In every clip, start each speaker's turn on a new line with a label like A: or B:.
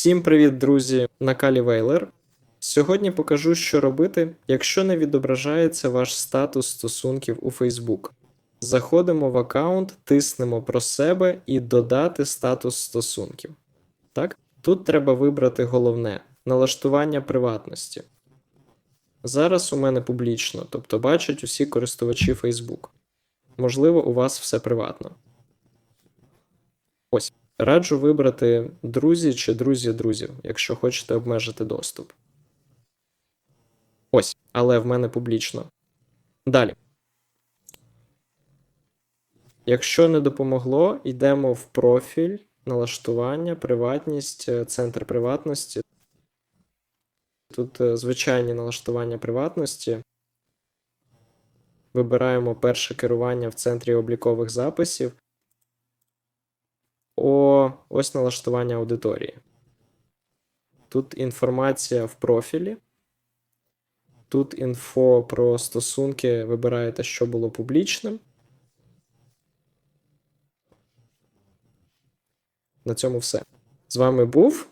A: Всім привіт, друзі! На Калі Вейлер. Сьогодні покажу, що робити, якщо не відображається ваш статус стосунків у Facebook. Заходимо в аккаунт, тиснемо про себе і додати статус стосунків. Так? Тут треба вибрати головне налаштування приватності. Зараз у мене публічно, тобто бачать усі користувачі Facebook. Можливо, у вас все приватно. Ось. Раджу вибрати друзі чи друзі друзів, якщо хочете обмежити доступ. Ось, але в мене публічно. Далі. Якщо не допомогло, йдемо в профіль, налаштування, приватність, е, центр приватності. Тут е, звичайні налаштування приватності. Вибираємо перше керування в центрі облікових записів. О, ось налаштування аудиторії. Тут інформація в профілі. Тут інфо про стосунки. Вибираєте, що було публічним. На цьому все. З вами був.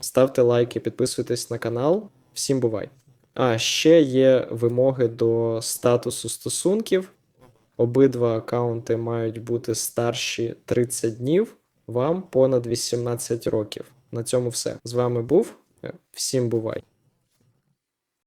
A: Ставте лайки, підписуйтесь на канал. Всім бувай! А ще є вимоги до статусу стосунків. Обидва аккаунти мають бути старші 30 днів, вам понад 18 років. На цьому все. З вами був. Всім бувай!